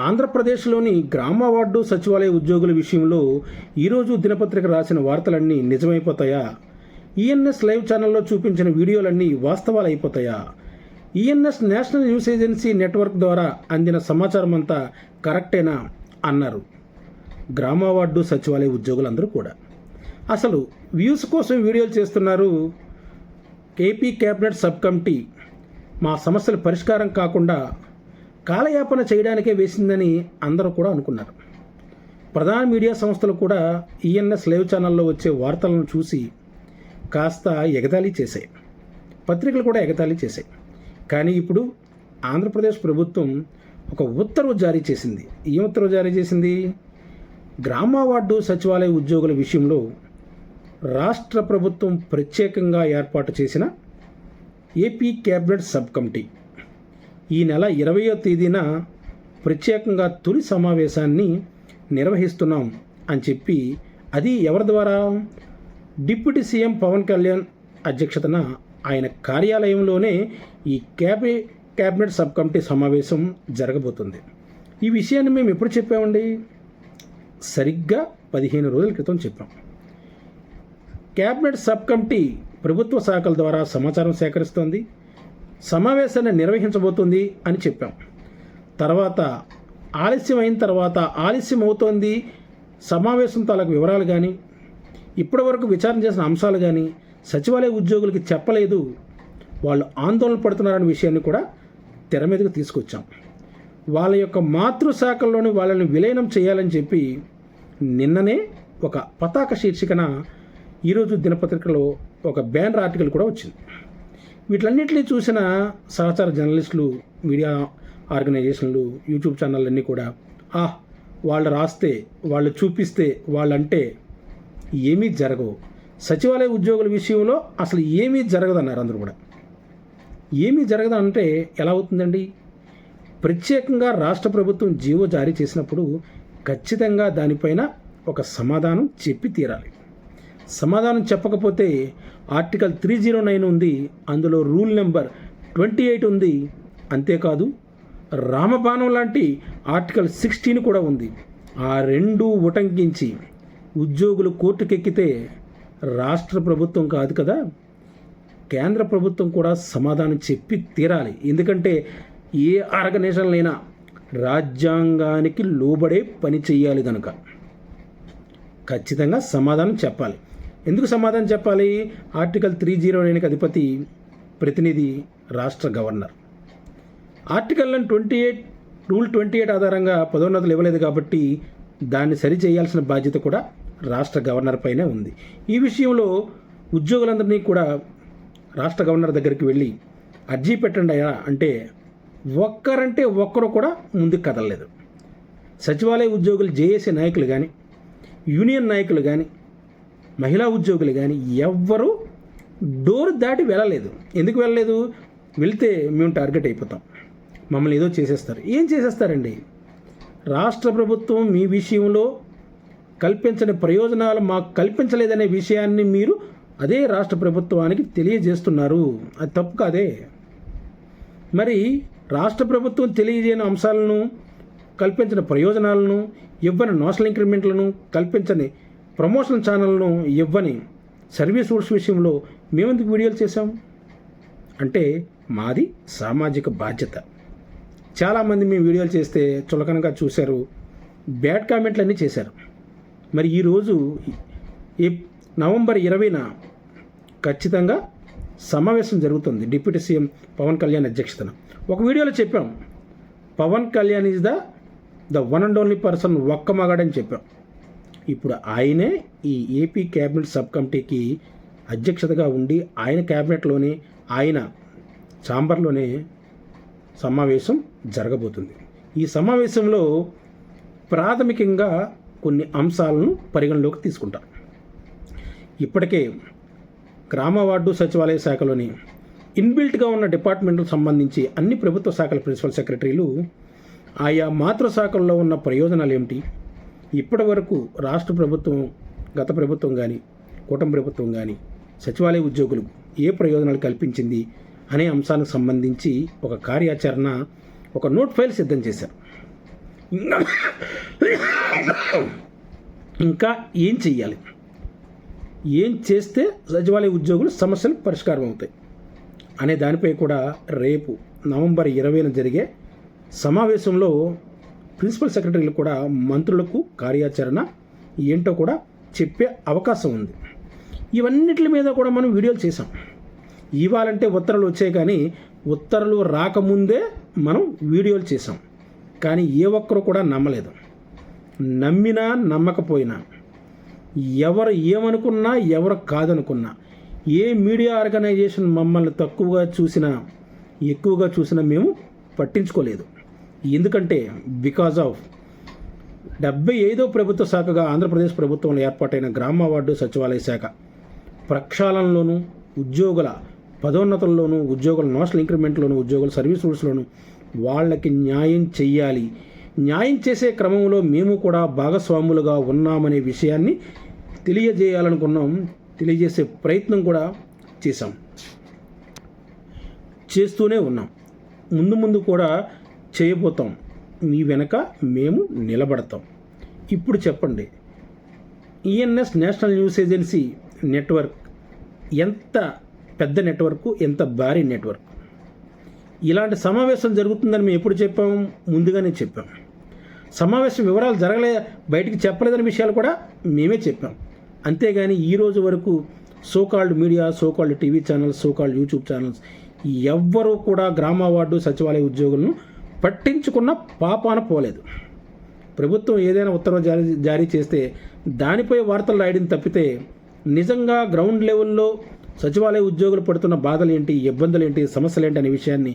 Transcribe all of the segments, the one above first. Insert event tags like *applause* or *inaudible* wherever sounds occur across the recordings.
ఆంధ్రప్రదేశ్లోని గ్రామ వార్డు సచివాలయ ఉద్యోగుల విషయంలో ఈరోజు దినపత్రిక రాసిన వార్తలన్నీ నిజమైపోతాయా? ఈఎన్ఎస్ లైవ్ ఛానల్లో చూపించిన వీడియోలన్నీ వాస్తవాలు అయిపోతాయా ENS national news agency network ద్వారా అందిన సమాచారం అంతా కరెక్టేనా? అన్నారు గ్రామ వార్డు సచివాలయ ఉద్యోగులందరూ కూడా. అసలు వ్యూస్ కోసం వీడియోలు చేస్తున్నారు ఏపీ క్యాబినెట్ సబ్ కమిటీ. మా సమస్యల పరిష్కారం కాకుండా కాలయాపన చేయడానికే వేసిందని అందరూ కూడా అనుకున్నారు. ప్రధాన మీడియా సంస్థలు కూడా ఈఎన్ఎస్ లైవ్ ఛానల్లో వచ్చే వార్తలను చూసి కాస్త ఎగతాళి చేశాయి. పత్రికలు కూడా ఎగతాళి చేశాయి. కానీ ఇప్పుడు ఆంధ్రప్రదేశ్ ప్రభుత్వం ఒక ఉత్తర్వు జారీ చేసింది. ఏ ఉత్తర్వు జారీ చేసింది? గ్రామ వార్డు సచివాలయ ఉద్యోగుల విషయంలో రాష్ట్ర ప్రభుత్వం ప్రత్యేకంగా ఏర్పాటు చేసిన ఏపీ క్యాబినెట్ సబ్ కమిటీ. ఈ నెల ఇరవయో తేదీన ప్రత్యేకంగా తొలి సమావేశాన్ని నిర్వహిస్తున్నాం అని చెప్పి అది ఎవరి ద్వారా? డిప్యూటీ సీఎం పవన్ కళ్యాణ్ అధ్యక్షతన ఆయన కార్యాలయంలోనే ఈ క్యాబి క్యాబినెట్ సబ్ కమిటీ సమావేశం జరగబోతుంది. ఈ విషయాన్ని మేము ఎప్పుడు చెప్పామండి? సరిగ్గా పదిహేను రోజుల క్రితం చెప్పాం. క్యాబినెట్ సబ్ కమిటీ ప్రభుత్వ శాఖల ద్వారా సమాచారం సేకరిస్తోంది. సమావేశాన్ని నిర్వహించబోతుంది అని చెప్పాం. తర్వాత ఆలస్యం అయిన తర్వాత ఆలస్యం అవుతోంది సమావేశం తాలకు వివరాలు కానీ ఇప్పటివరకు విచారణ చేసిన అంశాలు కానీ సచివాలయ ఉద్యోగులకి చెప్పలేదు వాళ్ళు ఆందోళన పడుతున్నారనే విషయాన్ని కూడా తెర మీదకు తీసుకొచ్చాం. వాళ్ళ యొక్క మాతృశాఖల్లోని వాళ్ళని విలీనం చేయాలని చెప్పి నిన్ననే ఒక పతాక శీర్షికన ఈరోజు దినపత్రికలో ఒక బ్యానర్ ఆర్టికల్ కూడా వచ్చింది. వీటిలన్నింటినీ చూసిన సహచార జర్నలిస్టులు మీడియా ఆర్గనైజేషన్లు యూట్యూబ్ ఛానళ్ళన్నీ కూడా ఆ వాళ్ళు రాస్తే వాళ్ళు చూపిస్తే వాళ్ళంటే ఏమీ జరగవు. సచివాలయ ఉద్యోగుల విషయంలో అసలు ఏమీ జరగదన్నారు అందరూ కూడా. ఏమీ జరగదంటే ఎలా అవుతుందండి? ప్రత్యేకంగా రాష్ట్ర ప్రభుత్వం జీవో జారీ చేసినప్పుడు ఖచ్చితంగా దానిపైన ఒక సమాధానం చెప్పి తీరాలి. సమాధానం చెప్పకపోతే ఆర్టికల్ త్రీ జీరో నైన్ ఉంది అందులో రూల్ నెంబర్ ట్వంటీ ఎయిట్ ఉంది. అంతేకాదు రామబాణం లాంటి ఆర్టికల్ సిక్స్టీన్ కూడా ఉంది. ఆ రెండు ఉటంకించి ఉద్యోగులు కోర్టుకెక్కితే రాష్ట్ర ప్రభుత్వం కాదు కదా? కేంద్ర ప్రభుత్వం కూడా సమాధానం చెప్పి తీరాలి. ఎందుకంటే ఏ ఆర్గనైజేషన్లైనా రాజ్యాంగానికి లోబడే పని చేయాలి కనుక ఖచ్చితంగా సమాధానం చెప్పాలి. ఎందుకు సమాధానం చెప్పాలి? ఆర్టికల్ త్రీ జీరో నైన్కి అధిపతి ప్రతినిధి రాష్ట్ర governor. Article twenty eight rule twenty eight ఆధారంగా పదోన్నతులు ఇవ్వలేదు కాబట్టి దాన్ని సరిచేయాల్సిన బాధ్యత కూడా రాష్ట్ర గవర్నర్ పైనే ఉంది. ఈ విషయంలో ఉద్యోగులందరినీ కూడా రాష్ట్ర గవర్నర్ దగ్గరికి వెళ్ళి అర్జీ పెట్టండి అయ్యా అంటే ఒక్కరంటే ఒక్కరు కూడా ముందుకు కదలలేదు. సచివాలయ ఉద్యోగులు జేఏసీ నాయకులు కానీ యూనియన్ నాయకులు కానీ మహిళా ఉద్యోగులు కానీ ఎవ్వరూ డోర్ దాటి వెళ్ళలేదు. ఎందుకు వెళ్ళలేదు? వెళ్తే మేము టార్గెట్ అయిపోతాం. మమ్మల్ని ఏదో చేసేస్తారు. ఏం చేసేస్తారండి? రాష్ట్ర ప్రభుత్వం మీ విషయంలో కల్పించని ప్రయోజనాలు మాకు కల్పించలేదనే విషయాన్ని మీరు అదే రాష్ట్ర ప్రభుత్వానికి తెలియజేస్తున్నారు. అది తప్పు కాదే? మరి రాష్ట్ర ప్రభుత్వం తెలియజేయని అంశాలను కల్పించిన ప్రయోజనాలను ఇవ్వని నోషనల్ ఇంక్రిమెంట్లను కల్పించని ప్రమోషన్ ఛానల్ను ఇవ్వని సర్వీస్ రూల్స్ విషయంలో మేమెందుకు వీడియోలు చేశాం? అంటే మాది సామాజిక బాధ్యత. చాలామంది మేము వీడియోలు చేస్తే చులకనగా చూశారు బ్యాడ్ కామెంట్లు అన్నీ చేశారు. మరి ఈరోజు ఈ నవంబర్ ఇరవైన ఖచ్చితంగా సమావేశం జరుగుతుంది డిప్యూటీ సీఎం పవన్ కళ్యాణ్ అధ్యక్షతన. ఒక వీడియోలో చెప్పాం Pawan Kalyan is the the one and only person ఒక్క మగాడని చెప్పాం. ఇప్పుడు ఆయనే ఈ ఏపీ క్యాబినెట్ సబ్ కమిటీకి అధ్యక్షతగా ఉండి ఆయన క్యాబినెట్లోనే ఆయన ఛాంబర్లోనే సమావేశం జరగబోతుంది. ఈ సమావేశంలో ప్రాథమికంగా కొన్ని అంశాలను పరిగణలోకి తీసుకుంటారు ఇప్పటికే గ్రామ వార్డు సచివాలయ శాఖలోని ఇన్బిల్ట్గా ఉన్న డిపార్ట్మెంట్లకు సంబంధించి అన్ని ప్రభుత్వ శాఖల ప్రిన్సిపల్ సెక్రటరీలు ఆయా మాతృ శాఖల్లో ఉన్న ప్రయోజనాలు ఏమిటి ఇప్పటి వరకు రాష్ట్ర ప్రభుత్వం గత ప్రభుత్వం కానీ కూటమి ప్రభుత్వం కానీ సచివాలయ ఉద్యోగులకు ఏ ప్రయోజనాలు కల్పించింది అనే అంశానికి సంబంధించి ఒక కార్యాచరణ ఒక నోట్ ఫైల్ సిద్ధం చేశారు. ఇంకా ఇంకా ఏం చెయ్యాలి? ఏం చేస్తే సచివాలయ ఉద్యోగులు సమస్యలు పరిష్కారం అవుతాయి? అనే దానిపై కూడా రేపు నవంబర్ ఇరవైన జరిగే సమావేశంలో ప్రిన్సిపల్ సెక్రటరీలు కూడా మంత్రులకు కార్యాచరణ ఏంటో కూడా చెప్పే అవకాశం ఉంది. ఇవన్నిటి మీద కూడా మనం వీడియోలు చేసాం ఇవ్వాలంటే ఉత్తర్వులు వచ్చాయి కానీ ఉత్తర్వులు రాకముందే మనం వీడియోలు చేసాం కానీ ఏ ఒక్కరు కూడా నమ్మలేదు. నమ్మినా నమ్మకపోయినా ఎవరు ఏమనుకున్నా ఎవరు కాదనుకున్నా ఏ మీడియా ఆర్గనైజేషన్ మమ్మల్ని తక్కువగా చూసినా ఎక్కువగా చూసినా మేము పట్టించుకోలేదు. ఎందుకంటే బికాజ్ ఆఫ్ డెబ్బై ఐదో ప్రభుత్వ శాఖగా ఆంధ్రప్రదేశ్ ప్రభుత్వంలో ఏర్పాటైన గ్రామ వార్డు సచివాలయ శాఖ. ప్రక్షాళనలోనూ ఉద్యోగుల పదోన్నతుల్లోనూ ఉద్యోగుల నేషనల్ ఇంక్రిమెంట్లోనూ ఉద్యోగుల సర్వీస్ రూల్స్లోనూ వాళ్ళకి న్యాయం చెయ్యాలి. న్యాయం చేసే క్రమంలో మేము కూడా భాగస్వాములుగా ఉన్నామనే విషయాన్ని తెలియజేయాలనుకున్నాం. తెలియజేసే ప్రయత్నం కూడా చేశాం. చేస్తూనే ఉన్నాం. ముందు ముందు కూడా చేయబోతాం. మీ వెనక మేము నిలబడతాం. ఇప్పుడు చెప్పండి. ENS national news agency network ఎంత పెద్ద నెట్వర్క్ ఎంత భారీ నెట్వర్క్ ఇలాంటి సమావేశం జరుగుతుందని మేము ఎప్పుడు చెప్పాము ముందుగానే చెప్పాం. సమావేశం వివరాలు జరగలే బయటికి చెప్పలేదని విషయాలు కూడా మేమే చెప్పాం. అంతేగాని ఈ రోజు వరకు so called media so called TV channels so called YouTube channels ఎవ్వరూ కూడా గ్రామ వార్డు సచివాలయ ఉద్యోగులను పట్టించుకున్న పాపాన పోలేదు. ప్రభుత్వం ఏదైనా ఉత్తర్వు జారీ జారీ చేస్తే దానిపై వార్తలు రాయడం తప్పితే నిజంగా గ్రౌండ్ లెవెల్లో సచివాలయ ఉద్యోగులు పడుతున్న బాధలు ఏంటి ఇబ్బందులు ఏంటి సమస్యలు ఏంటి అనే విషయాన్ని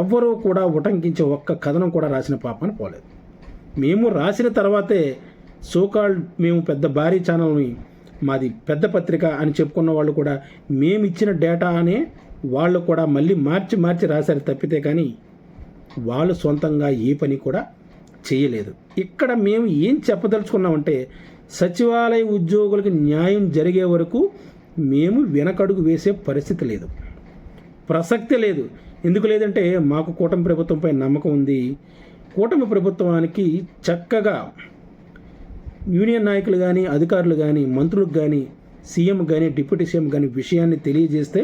ఎవ్వరూ కూడా ఉటంకించే ఒక్క కథనం కూడా రాసిన పాపాన పోలేదు. మేము రాసిన తర్వాతే సోకాల్డ్ మేము పెద్ద భారీ ఛానల్ని మాది పెద్ద పత్రిక అని చెప్పుకున్న వాళ్ళు కూడా మేము ఇచ్చిన డేటా అనే వాళ్ళు కూడా మళ్ళీ మార్చి మార్చి రాశారు తప్పితే కానీ వాళ్ళు సొంతంగా ఏ పని కూడా చేయలేదు. ఇక్కడ మేము ఏం చెప్పదలుచుకున్నామంటే సచివాలయ ఉద్యోగులకు న్యాయం జరిగే వరకు మేము వెనకడుగు వేసే పరిస్థితి లేదు. ప్రసక్తి లేదు. ఎందుకు లేదంటే మాకు కూటమి ప్రభుత్వంపై నమ్మకం ఉంది. కూటమి ప్రభుత్వానికి చక్కగా యూనియన్ నాయకులు కానీ అధికారులు కానీ మంత్రులకు కానీ సీఎం కానీ డిప్యూటీ సీఎం కానీ విషయాన్ని తెలియజేస్తే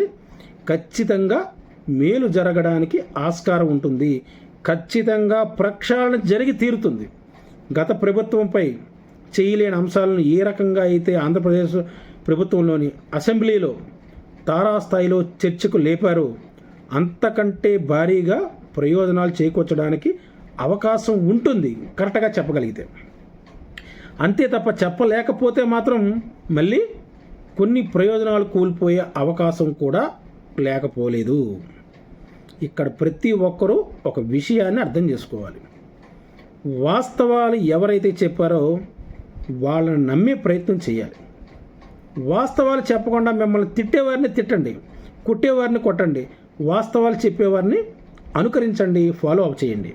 ఖచ్చితంగా మేలు జరగడానికి ఆస్కారం ఉంటుంది. ఖచ్చితంగా ప్రక్షాళన జరిగి తీరుతుంది. గత ప్రభుత్వంపై చేయలేని అంశాలను ఏ రకంగా అయితే ఆంధ్రప్రదేశ్ ప్రభుత్వంలోని అసెంబ్లీలో తారాస్థాయిలో చర్చకు లేపారో అంతకంటే భారీగా ప్రయోజనాలు చేకూర్చడానికి అవకాశం ఉంటుంది. కరెక్ట్గా చెప్పగలిగితే. అంతే తప్ప చెప్పలేకపోతే మాత్రం మళ్ళీ కొన్ని ప్రయోజనాలు కోల్పోయే అవకాశం కూడా లేకపోలేదు. ఇక్కడ ప్రతి ఒక్కరూ ఒక విషయాన్ని అర్థం చేసుకోవాలి. వాస్తవాలు ఎవరైతే చెప్పారో వాళ్ళని నమ్మే ప్రయత్నం చేయాలి. వాస్తవాలు చెప్పకుండా మిమ్మల్ని తిట్టేవారిని తిట్టండి కొట్టేవారిని కొట్టండి వాస్తవాలు చెప్పేవారిని అనుకరించండి ఫాలో అప్ చేయండి.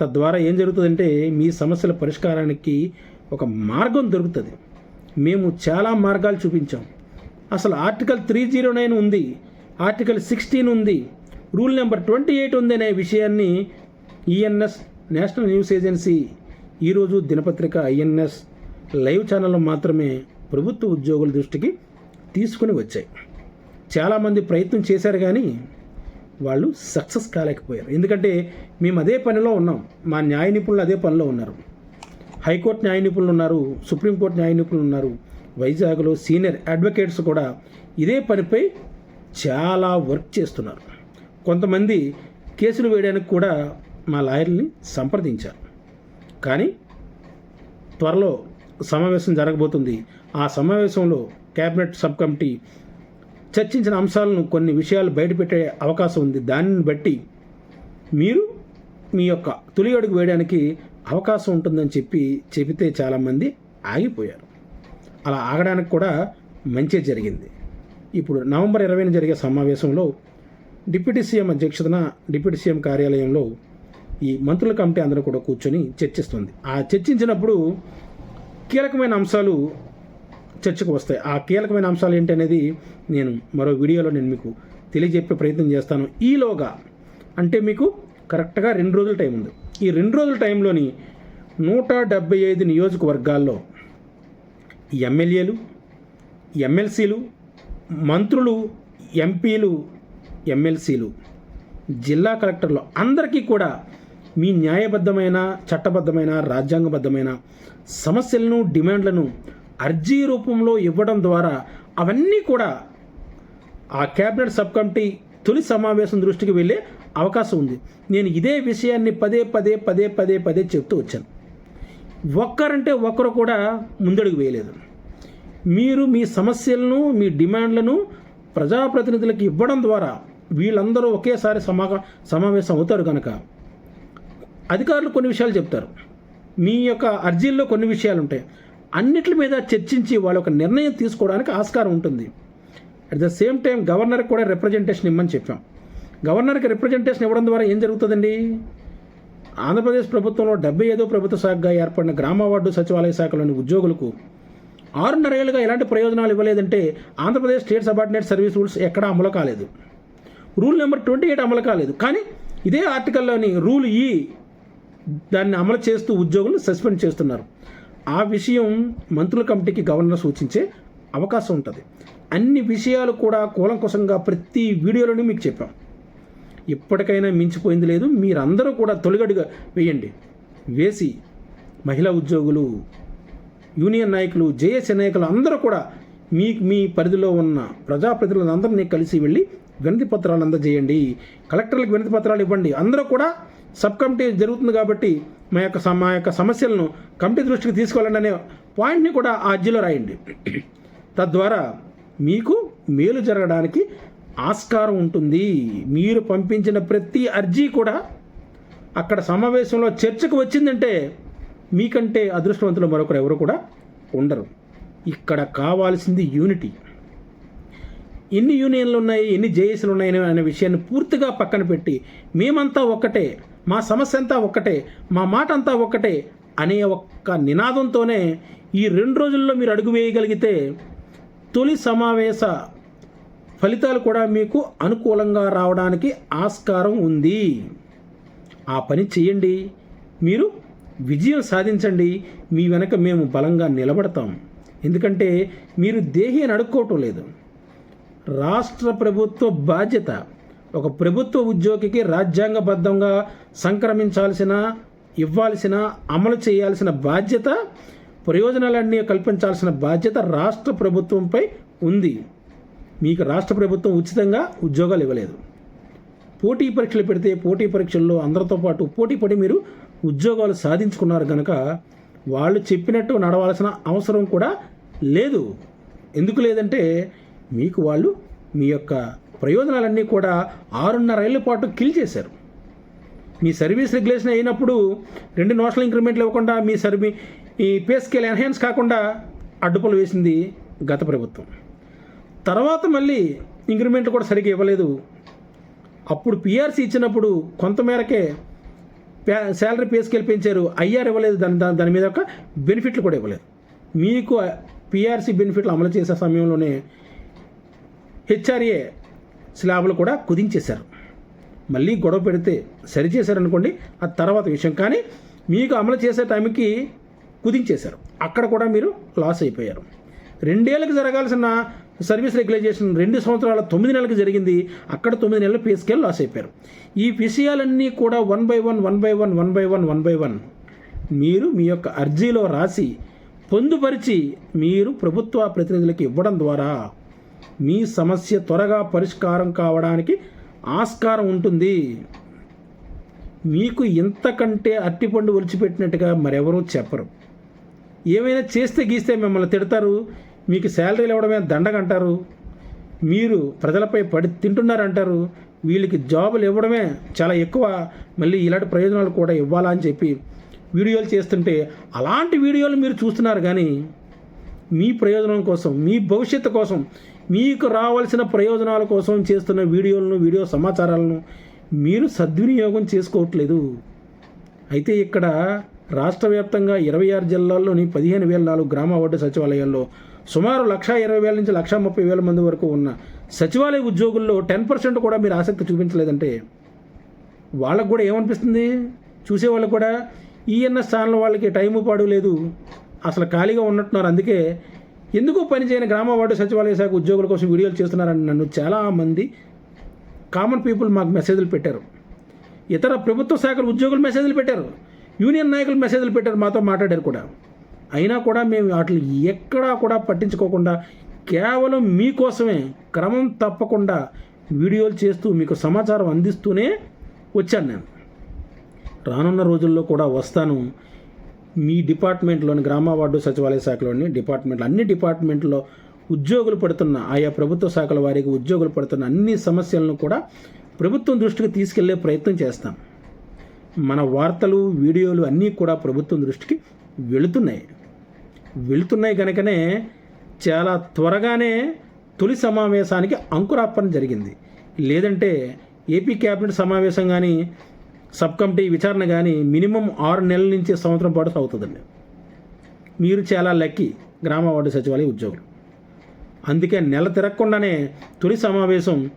తద్వారా ఏం జరుగుతుందంటే మీ సమస్యల పరిష్కారానికి ఒక మార్గం దొరుకుతుంది. మేము చాలా మార్గాలు చూపించాం. అసలు ఆర్టికల్ త్రీ జీరో నైన్ ఉంది ఆర్టికల్ సిక్స్టీన్ ఉంది రూల్ నెంబర్ ట్వంటీ ఎయిట్ ఉంది అనే విషయాన్ని ఈఎన్ఎస్ నేషనల్ న్యూస్ ఏజెన్సీ ఈరోజు దినపత్రిక ఐఎన్ఎస్ లైవ్ ఛానల్లో మాత్రమే ప్రభుత్వ ఉద్యోగుల దృష్టికి తీసుకుని వచ్చాయి. చాలామంది ప్రయత్నం చేశారు కానీ వాళ్ళు సక్సెస్ కాలేకపోయారు. ఎందుకంటే మేము అదే పనిలో ఉన్నాం. మా న్యాయ నిపుణులు అదే పనిలో ఉన్నారు. హైకోర్టు న్యాయ నిపుణులు ఉన్నారు సుప్రీంకోర్టు న్యాయ నిపుణులు ఉన్నారు వైజాగ్లో సీనియర్ అడ్వకేట్స్ కూడా ఇదే పనిపై చాలా వర్క్ చేస్తున్నారు. కొంతమంది కేసులు వేయడానికి కూడా మా లాయర్ని సంప్రదించారు. కానీ త్వరలో సమావేశం జరగబోతుంది. ఆ సమావేశంలో క్యాబినెట్ సబ్ కమిటీ చర్చించిన అంశాలను కొన్ని విషయాలు బయటపెట్టే అవకాశం ఉంది. దానిని బట్టి మీరు మీ యొక్క తొలి అడుగు వేయడానికి అవకాశం ఉంటుందని చెప్పి చెబితే చాలామంది ఆగిపోయారు. అలా ఆగడానికి కూడా మంచి జరిగింది. ఇప్పుడు నవంబర్ ఇరవైన జరిగే సమావేశంలో డిప్యూటీ సీఎం అధ్యక్షతన డిప్యూటీ సీఎం కార్యాలయంలో ఈ మంత్రుల కమిటీ అందరూ కూడా కూర్చొని చర్చిస్తుంది. ఆ చర్చించినప్పుడు కీలకమైన అంశాలు చర్చకు వస్తాయి. ఆ కీలకమైన అంశాలు ఏంటి అనేది నేను మరో వీడియోలో నేను మీకు తెలియజెప్పే ప్రయత్నం చేస్తాను. ఈలోగా అంటే మీకు కరెక్ట్గా రెండు రోజుల టైం ఉంది. ఈ రెండు రోజుల టైంలోని నూట డెబ్బై ఐదు నియోజకవర్గాల్లో ఎమ్మెల్యేలు ఎమ్మెల్సీలు మంత్రులు ఎంపీలు ఎమ్మెల్సీలు. జిల్లా కలెక్టర్లు అందరికీ కూడా మీ న్యాయబద్ధమైన చట్టబద్ధమైన రాజ్యాంగబద్ధమైన సమస్యలను డిమాండ్లను అర్జీ రూపంలో ఇవ్వడం ద్వారా అవన్నీ కూడా ఆ క్యాబినెట్ సబ్ కమిటీ తొలి సమావేశం దృష్టికి వెళ్ళే అవకాశం ఉంది. నేను ఇదే విషయాన్ని పదే పదే పదే పదే పదే చెప్తూ వచ్చాను. ఒక్కరంటే ఒక్కరు కూడా ముందడుగు వేయలేదు. మీరు మీ సమస్యలను మీ డిమాండ్లను ప్రజాప్రతినిధులకు ఇవ్వడం ద్వారా వీళ్ళందరూ ఒకేసారి సమా సమావేశం అవుతారు కనుక అధికారులు కొన్ని విషయాలు చెప్తారు. మీ యొక్క అర్జీల్లో కొన్ని విషయాలు ఉంటాయి. అన్నిటి మీద చర్చించి వాళ్ళ ఒక నిర్ణయం తీసుకోవడానికి ఆస్కారం ఉంటుంది. అట్ ద సేమ్ టైం గవర్నర్కి కూడా రిప్రజెంటేషన్ ఇమ్మని చెప్పాం. గవర్నర్కి రిప్రజెంటేషన్ ఇవ్వడం ద్వారా ఏం జరుగుతుందండి? ఆంధ్రప్రదేశ్ ప్రభుత్వంలో డెబ్బై ఐదో ప్రభుత్వ శాఖగా ఏర్పడిన గ్రామ వార్డు సచివాలయ శాఖలోని ఉద్యోగులకు ఆరున్నర ఏళ్ళుగా ఎలాంటి ప్రయోజనాలు ఇవ్వలేదంటే Andhra Pradesh state subordinate service rules ఎక్కడా అమలు కాలేదు. రూల్ నెంబర్ ట్వంటీ ఎయిట్ అమలు కాలేదు. కానీ ఇదే ఆర్టికల్లోని రూల్ ఈ దాన్ని అమలు చేస్తూ ఉద్యోగులను సస్పెండ్ చేస్తున్నారు. ఆ విషయం మంత్రుల కమిటీకి గవర్నర్ సూచించే అవకాశం ఉంటుంది. అన్ని విషయాలు కూడా కూలంకుశంగా ప్రతి వీడియోలోనే మీకు చెప్పాం. ఇప్పటికైనా మించిపోయింది లేదు. మీరందరూ కూడా తొలిగడుగా వేయండి. వేసి మహిళా ఉద్యోగులు యూనియన్ నాయకులు జేఏసీ నాయకులు అందరూ కూడా మీ మీ పరిధిలో ఉన్న ప్రజాప్రతినిధులందరినీ కలిసి వెళ్ళి వినతి పత్రాలు అందజేయండి. కలెక్టర్లకు వినతి పత్రాలు ఇవ్వండి. అందరూ కూడా సబ్ కమిటీ జరుగుతుంది కాబట్టి మా యొక్క మా యొక్క సమస్యలను కమిటీ దృష్టికి తీసుకెళ్ళండి అనే పాయింట్ని కూడా ఆ అర్జీలో రాయండి. తద్వారా మీకు మేలు జరగడానికి ఆస్కారం ఉంటుంది. మీరు పంపించిన ప్రతి అర్జీ కూడా అక్కడ సమావేశంలో చర్చకు వచ్చిందంటే మీకంటే అదృష్టవంతులు మరొకరు ఎవరు కూడా ఉండరు. ఇక్కడ కావాల్సింది యూనిటీ ఎన్ని యూనియన్లు ఉన్నాయి ఎన్ని జేఏసీలు ఉన్నాయి అనే విషయాన్ని పూర్తిగా పక్కన పెట్టి మేమంతా ఒక్కటే మా సమస్య అంతా ఒక్కటే మా మాట అంతా ఒక్కటే అనే ఒక్క నినాదంతోనే ఈ రెండు రోజుల్లో మీరు అడుగు వేయగలిగితే తొలి సమావేశ ఫలితాలు కూడా మీకు అనుకూలంగా రావడానికి ఆస్కారం ఉంది. ఆ పని చేయండి. మీరు విజయం సాధించండి. మీ వెనక మేము బలంగా నిలబడతాం. ఎందుకంటే మీరు దేహి అని అడుక్కోవటం లేదు. రాష్ట్ర ప్రభుత్వ బాధ్యత ఒక ప్రభుత్వ ఉద్యోగికి రాజ్యాంగబద్ధంగా సంక్రమించాల్సిన ఇవ్వాల్సిన అమలు చేయాల్సిన బాధ్యత ప్రయోజనాలన్నీ కల్పించాల్సిన బాధ్యత రాష్ట్ర ప్రభుత్వంపై ఉంది. మీకు రాష్ట్ర ప్రభుత్వం ఉచితంగా ఉద్యోగాలు ఇవ్వలేదు. పోటీ పరీక్షలు పెడితే పోటీ పరీక్షల్లో అందరితో పాటు పోటీ పడి మీరు ఉద్యోగాలు సాధించుకున్నారు కనుక వాళ్ళు చెప్పినట్టు నడవాల్సిన అవసరం కూడా లేదు. ఎందుకు లేదంటే మీకు వాళ్ళు మీ యొక్క ప్రయోజనాలన్నీ కూడా ఆరున్నర ఏళ్ళ పాటు కిల్ చేశారు. మీ సర్వీస్ రెగ్యులేషన్ అయినప్పుడు రెండు నోషనల్ ఇంక్రిమెంట్లు ఇవ్వకుండా మీ సర్వీ ఈ పే స్కేల్ ఎన్హాన్స్ కాకుండా అడ్డుపలు వేసింది గత ప్రభుత్వం. తర్వాత మళ్ళీ ఇంక్రిమెంట్లు కూడా సరిగ్గా ఇవ్వలేదు. అప్పుడు పిఆర్సీ ఇచ్చినప్పుడు కొంతమేరకే శాలరీ పే స్కేల్ పెంచారు ఐఆర్ ఇవ్వలేదు. దాని దాని దాని మీద ఒక బెనిఫిట్లు కూడా ఇవ్వలేదు. మీకు పిఆర్సీ బెనిఫిట్లు అమలు చేసే సమయంలోనే హెచ్ఆర్ఏ స్లాబ్లు కూడా కుదించేశారు. మళ్ళీ గొడవ పెడితే సరిచేశారనుకోండి ఆ తర్వాత విషయం. కానీ మీకు అమలు చేసే టైంకి కుదించేశారు. అక్కడ కూడా మీరు లాస్ అయిపోయారు. రెండేళ్ళకి జరగాల్సిన సర్వీస్ రెగ్యులైజేషన్ రెండు సంవత్సరాల తొమ్మిది నెలలకు జరిగింది. అక్కడ తొమ్మిది నెలలు పే స్కేల్ లాస్ అయిపోయారు ఈ విషయాలన్నీ కూడా one by one one by one one by one one by one మీరు మీ యొక్క అర్జీలో రాసి పొందుపరిచి మీరు ప్రభుత్వ ప్రతినిధులకు ఇవ్వడం ద్వారా మీ సమస్య త్వరగా పరిష్కారం కావడానికి ఆస్కారం ఉంటుంది. మీకు ఇంతకంటే అట్టిపండు ఒలిచిపెట్టినట్టుగా మరెవరూ చెప్పరు. ఏమైనా చేస్తే గీస్తే మిమ్మల్ని తిడతారు. మీకు శాలరీలు ఇవ్వడమే దండగంటారు మీరు ప్రజలపై పడి తింటున్నారంటారు? వీళ్ళకి జాబులు ఇవ్వడమే చాలా ఎక్కువ. మళ్ళీ ఇలాంటి ప్రయోజనాలు కూడా ఇవ్వాలా అని చెప్పి వీడియోలు చేస్తుంటే అలాంటి వీడియోలు మీరు చూస్తున్నారు కానీ మీ ప్రయోజనం కోసం మీ భవిష్యత్తు కోసం మీకు రావాల్సిన ప్రయోజనాల కోసం చేస్తున్న వీడియోలను వీడియో సమాచారాలను మీరు సద్వినియోగం చేసుకోవట్లేదు. అయితే ఇక్కడ రాష్ట్ర వ్యాప్తంగా ఇరవై ఆరు జిల్లాల్లోని పదిహేను వేల నాలుగు గ్రామ వార్డు సచివాలయాల్లో సుమారు లక్ష ఇరవై వేల నుంచి లక్ష ముప్పై వేల మంది వరకు ఉన్న సచివాలయ ఉద్యోగుల్లో టెన్ పర్సెంట్ కూడా మీరు ఆసక్తి చూపించలేదంటే వాళ్ళకు కూడా ఏమనిపిస్తుంది? చూసేవాళ్ళకు కూడా ఈఎన్ఎస్ ఛానల్ వాళ్ళకి టైము పాడు లేదు అసలు ఖాళీగా ఉన్నట్టున్నారు. అందుకే ఎందుకు పనిచేయని గ్రామ వార్డు సచివాలయ శాఖ ఉద్యోగుల కోసం వీడియోలు చేస్తున్నారని నన్ను చాలామంది కామన్ పీపుల్ మాకు మెసేజ్లు పెట్టారు. ఇతర ప్రభుత్వ శాఖల ఉద్యోగులు మెసేజ్లు పెట్టారు. యూనియన్ నాయకులు మెసేజ్లు పెట్టారు. మాతో మాట్లాడారు కూడా. అయినా కూడా మేము వాటిని ఎక్కడా కూడా పట్టించుకోకుండా కేవలం మీకోసమే క్రమం తప్పకుండా వీడియోలు చేస్తూ మీకు సమాచారం అందిస్తూనే వచ్చాను నేను. రానున్న రోజుల్లో కూడా వస్తాను. మీ డిపార్ట్మెంట్లోని గ్రామ వార్డు సచివాలయ శాఖలోని డిపార్ట్మెంట్లు అన్ని డిపార్ట్మెంట్లో ఉద్యోగులు పడుతున్న ఆయా ప్రభుత్వ శాఖల వారికి ఉద్యోగులు పడుతున్న అన్ని సమస్యలను కూడా ప్రభుత్వం దృష్టికి తీసుకెళ్ళే ప్రయత్నం చేస్తాం. మన వార్తలు వీడియోలు అన్నీ కూడా ప్రభుత్వం దృష్టికి వెళుతున్నాయి. వెళుతున్నాయి కనుకనే చాలా త్వరగానే తొలి సమావేశానికి అంకురార్పణ జరిగింది. లేదంటే ఏపీ క్యాబినెట్ సమావేశం కానీ సబ్ కమిటీ విచారణ కానీ మినిమం ఆరు నెలల నుంచి సంవత్సరం పాటు అవుతుందండి మీరు చాలా లక్కీ గ్రామ వార్డు సచివాలయ ఉద్యోగులు. అందుకే నెల తిరగకుండానే తొలి సమావేశం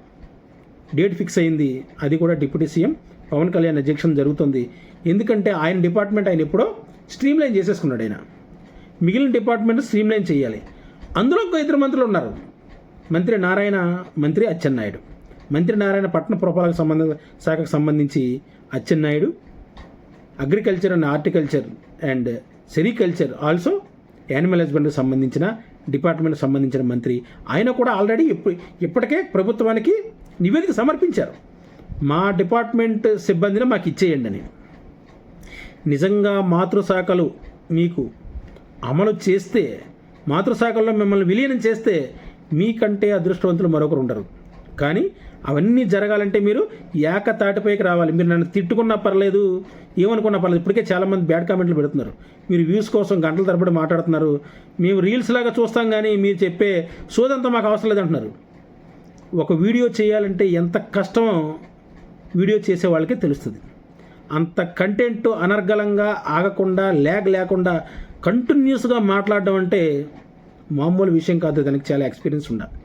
డేట్ ఫిక్స్ అయింది. అది కూడా డిప్యూటీ సీఎం పవన్ కళ్యాణ్ అధ్యక్షం జరుగుతుంది. ఎందుకంటే ఆయన డిపార్ట్మెంట్ ఆయన ఎప్పుడో స్ట్రీమ్లైన్ చేసేసుకున్నాడు ఆయన. మిగిలిన డిపార్ట్మెంట్ స్ట్రీమ్లైన్ చేయాలి. అందులో ఒక ఇద్దరు మంత్రులు ఉన్నారు. మంత్రి నారాయణ మంత్రి అచ్చెన్నాయుడు. మంత్రి నారాయణ పట్టణ పురపాలక సంబంధ శాఖకు సంబంధించి Atchannaidu agriculture and horticulture and sericulture also animal హస్బెండ్కి సంబంధించిన డిపార్ట్మెంట్కి సంబంధించిన మంత్రి. ఆయన కూడా ఆల్రెడీ ఇప్పుడు ఇప్పటికే ప్రభుత్వానికి నివేదిక సమర్పించారు. మా డిపార్ట్మెంట్ సిబ్బందిని మాకు ఇచ్చేయండి అని. నిజంగా మాతృశాఖలు మీకు అమలు చేస్తే మాతృశాఖల్లో మిమ్మల్ని విలీనం చేస్తే మీకంటే అదృష్టవంతులు మరొకరు ఉండరు. కానీ అవన్నీ జరగాలంటే మీరు ఏకతాటిపైకి రావాలి. మీరు నన్ను తిట్టుకున్నా పర్లేదు ఏమనుకున్నా పర్లేదు. ఇప్పటికే చాలామంది బ్యాడ్ కామెంట్లు పెడుతున్నారు. మీరు వ్యూస్ కోసం గంటల తరబడి మాట్లాడుతున్నారు. మేము రీల్స్ లాగా చూస్తాం కానీ మీరు చెప్పే సోదంతా మాకు అవసరం లేదంటున్నారు. ఒక వీడియో చేయాలంటే ఎంత కష్టమో వీడియో చేసే వాళ్ళకే తెలుస్తుంది. అంత కంటెంట్ అనర్గళంగా ఆగకుండా ల్యాగ్ లేకుండా కంటిన్యూస్గా మాట్లాడడం అంటే మామూలు విషయం కాదు దానికి చాలా ఎక్స్పీరియన్స్ ఉండాలి.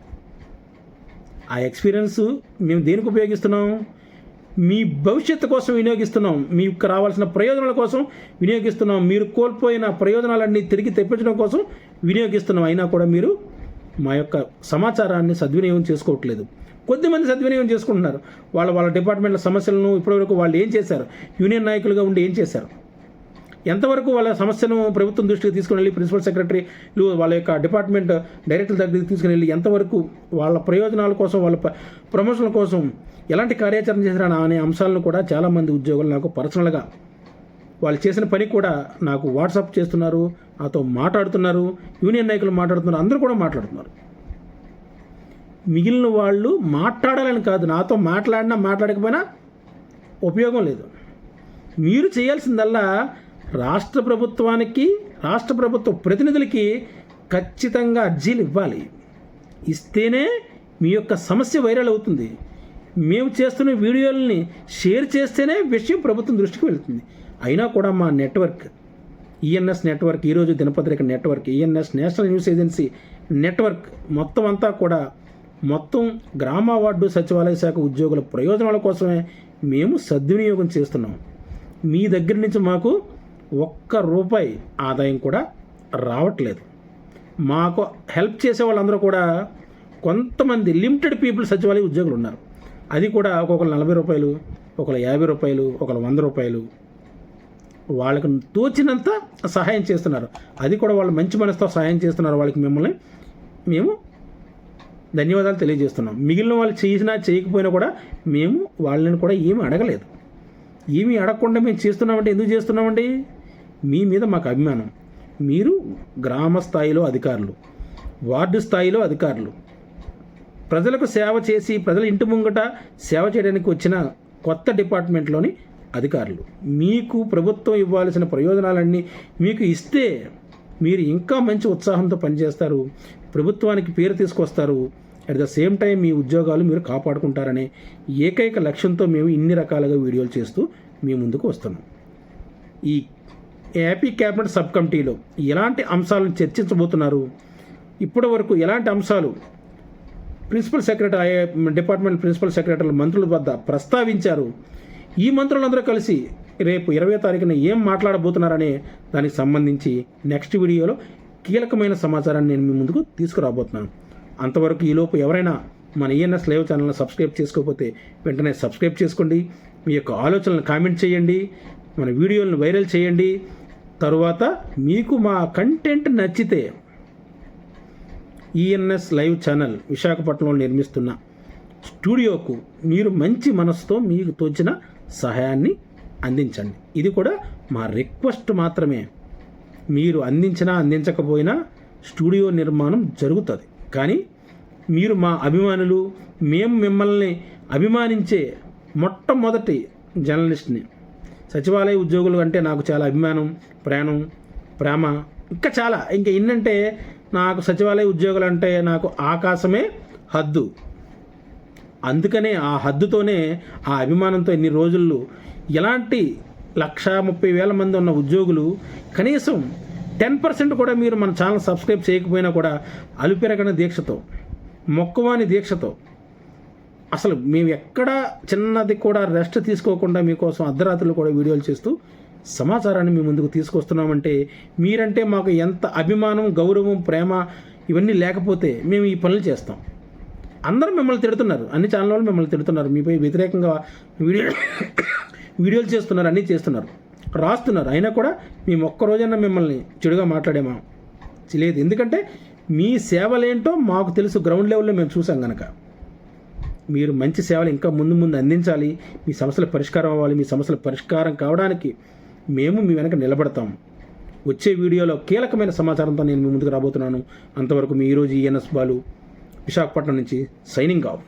ఆ ఎక్స్పీరియన్స్ మేము దేనికి ఉపయోగిస్తున్నాం? మీ భవిష్యత్తు కోసం వినియోగిస్తున్నాం. మీకు రావాల్సిన ప్రయోజనాల కోసం వినియోగిస్తున్నాం. మీరు కోల్పోయిన ప్రయోజనాలన్నీ తిరిగి తెప్పించడం కోసం వినియోగిస్తున్నాం. అయినా కూడా మీరు మా యొక్క సమాచారాన్ని సద్వినియోగం చేసుకోవట్లేదు. కొద్దిమంది సద్వినియోగం చేసుకుంటున్నారు. వాళ్ళ వాళ్ళ డిపార్ట్మెంట్ల సమస్యలను ఇప్పటివరకు వాళ్ళు ఏం చేశారు? యూనియన్ నాయకులుగా ఉండి ఏం చేశారు? ఎంతవరకు వాళ్ళ సమస్యను ప్రభుత్వం దృష్టికి తీసుకుని వెళ్ళి ప్రిన్సిపల్ సెక్రటరీలు వాళ్ళ యొక్క డిపార్ట్మెంట్ డైరెక్టర్ దగ్గరికి తీసుకుని వెళ్ళి ఎంతవరకు వాళ్ళ ప్రయోజనాల కోసం వాళ్ళ ప్రమోషన్ల కోసం ఎలాంటి కార్యాచరణ చేశారా అనే అంశాలను కూడా చాలామంది ఉద్యోగులు నాకు పర్సనల్గా వాళ్ళు చేసిన పని కూడా నాకు వాట్సాప్ చేస్తున్నారు నాతో మాట్లాడుతున్నారు యూనియన్ నాయకులు మాట్లాడుతున్నారు అందరూ కూడా మాట్లాడుతున్నారు. మిగిలిన వాళ్ళు మాట్లాడాలని కాదు నాతో మాట్లాడినా మాట్లాడకపోయినా ఉపయోగం లేదు. మీరు చేయాల్సిందల్లా రాష్ట్ర ప్రభుత్వానికి రాష్ట్ర ప్రభుత్వ ప్రతినిధులకి ఖచ్చితంగా అర్జీలు ఇవ్వాలి. ఇస్తేనే మీ యొక్క సమస్య వైరల్ అవుతుంది. మేము చేస్తున్న వీడియోలని షేర్ చేస్తేనే విషయం ప్రభుత్వం దృష్టికి వెళ్తుంది. అయినా కూడా మా నెట్వర్క్ ఈఎన్ఎస్ నెట్వర్క్ ఈరోజు దినపత్రిక network ENS national news agency network మొత్తం అంతా కూడా మొత్తం గ్రామ వార్డు సచివాలయ శాఖ ఉద్యోగుల ప్రయోజనాల కోసమే మేము సద్వినియోగం చేస్తున్నాం. మీ దగ్గర నుంచి మాకు ఒక్క రూపాయి ఆదాయం కూడా రావట్లేదు. మాకు హెల్ప్ చేసే వాళ్ళందరూ కూడా కొంతమంది లిమిటెడ్ పీపుల్ సచివాలయ ఉద్యోగులు ఉన్నారు. అది కూడా ఒక్కొక్కరు నలభై రూపాయలు ఒకరు యాభై రూపాయలు ఒకరు వంద రూపాయలు. వాళ్ళకు తోచినంత సహాయం చేస్తున్నారు. అది కూడా వాళ్ళు మంచి మనసుతో సహాయం చేస్తున్నారు వాళ్ళకి మిమ్మల్ని. మేము ధన్యవాదాలు తెలియజేస్తున్నాం. మిగిలిన వాళ్ళు చేసినా చేయకపోయినా కూడా మేము వాళ్ళని కూడా ఏమీ అడగలేదు. ఏమీ అడగకుండా మేము చేస్తున్నామంటే ఎందుకు చేస్తున్నామండి? మీ మీద మాకు అభిమానం. మీరు గ్రామ స్థాయిలో అధికారులు వార్డు స్థాయిలో అధికారులు. ప్రజలకు సేవ చేసి ప్రజల ఇంటి ముంగట సేవ చేయడానికి వచ్చిన కొత్త డిపార్ట్మెంట్లోని అధికారులు. మీకు ప్రభుత్వం ఇవ్వాల్సిన ప్రయోజనాలన్నీ మీకు ఇస్తే మీరు ఇంకా మంచి ఉత్సాహంతో పనిచేస్తారు. ప్రభుత్వానికి పేరు తీసుకొస్తారు. అట్ ద సేమ్ టైం మీ ఉద్యోగాలు మీరు కాపాడుకుంటారనే ఏకైక లక్ష్యంతో మేము ఇన్ని రకాలుగా వీడియోలు చేస్తూ మీ ముందుకు వస్తున్నాం. ఈ ఏపీ కేబినెట్ సబ్ కమిటీలో ఎలాంటి అంశాలను చర్చించబోతున్నారు? ఇప్పటి వరకు ఎలాంటి అంశాలు ప్రిన్సిపల్ సెక్రటరీ డిపార్ట్మెంట్ ప్రిన్సిపల్ సెక్రటరీల మంత్రుల వద్ద ప్రస్తావించారు? ఈ మంత్రులందరూ కలిసి రేపు ఇరవై తారీఖున ఏం మాట్లాడబోతున్నారనే దానికి సంబంధించి నెక్స్ట్ వీడియోలో కీలకమైన సమాచారాన్ని నేను మీ ముందుకు తీసుకురాబోతున్నాను. అంతవరకు ఈలోపు ఎవరైనా మన ఈఎన్ఎస్ లైవ్ ఛానల్ని సబ్స్క్రైబ్ చేసుకోకపోతే వెంటనే సబ్స్క్రైబ్ చేసుకోండి. మీ యొక్క ఆలోచనలను కామెంట్ చేయండి. మన వీడియోలను వైరల్ చేయండి. తరువాత మీకు మా కంటెంట్ నచ్చితే ఈఎన్ఎస్ లైవ్ ఛానల్ విశాఖపట్నంలో నిర్మిస్తున్న స్టూడియోకు మీరు మంచి మనసుతో మీకు తోచిన సహాయాన్ని అందించండి. ఇది కూడా మా రిక్వెస్ట్ మాత్రమే. మీరు అందించినా అందించకపోయినా స్టూడియో నిర్మాణం జరుగుతుంది. కానీ మీరు మా అభిమానులు మేము మిమ్మల్ని అభిమానించే మొట్టమొదటి జర్నలిస్ట్ని సచివాలయ ఉద్యోగులు అంటే నాకు చాలా అభిమానం ప్రాణం ప్రేమ. ఇంకా చాలా. ఇంకా ఇన్నంటే నాకు సచివాలయ ఉద్యోగులు అంటే నాకు ఆకాశమే హద్దు. అందుకనే ఆ హద్దుతోనే ఆ అభిమానంతో ఎన్ని రోజుల్లో ఎలాంటి లక్ష ముప్పై వేల మంది ఉన్న ఉద్యోగులు కనీసం టెన్ పర్సెంట్ కూడా మీరు మన ఛానల్ సబ్స్క్రైబ్ చేయకపోయినా కూడా అలుపెరగని దీక్షతో మొక్కవాని దీక్షతో అసలు మేము ఎక్కడ చిన్నది కూడా రెస్ట్ తీసుకోకుండా మీకోసం అర్ధరాత్రులు కూడా వీడియోలు చేస్తూ సమాచారాన్ని మీ ముందుకు తీసుకొస్తున్నామంటే మీరంటే మాకు ఎంత అభిమానం గౌరవం ప్రేమ ఇవన్నీ లేకపోతే మేము ఈ పనులు చేస్తాం. అందరూ మిమ్మల్ని తిడుతున్నారు. అన్ని ఛానల్ వాళ్ళు మిమ్మల్ని తిడుతున్నారు. మీపై వ్యతిరేకంగా వీడియో *coughs* వీడియోలు చేస్తున్నారు అన్నీ చేస్తున్నారు. రాస్తున్నారు. అయినా కూడా మేము ఒక్క రోజైనా మిమ్మల్ని చెడుగా మాట్లాడేమా? లేదు. ఎందుకంటే మీ సేవలేంటో మాకు తెలుసు. గ్రౌండ్ లెవెల్లో మేము చూసాం కనుక మీరు మంచి సేవలు ఇంకా ముందు ముందు అందించాలి. మీ సమస్యల పరిష్కారం అవ్వాలి. మీ సమస్యల పరిష్కారం కావడానికి మేము మీ వెనక నిలబడతాం. వచ్చే వీడియోలో కీలకమైన సమాచారంతో నేను మీ ముందుకు రాబోతున్నాను. అంతవరకు మీ ఈరోజు ఈఎన్ఎస్ బాలు విశాఖపట్నం నుంచి సైనింగ్ ఆఫ్.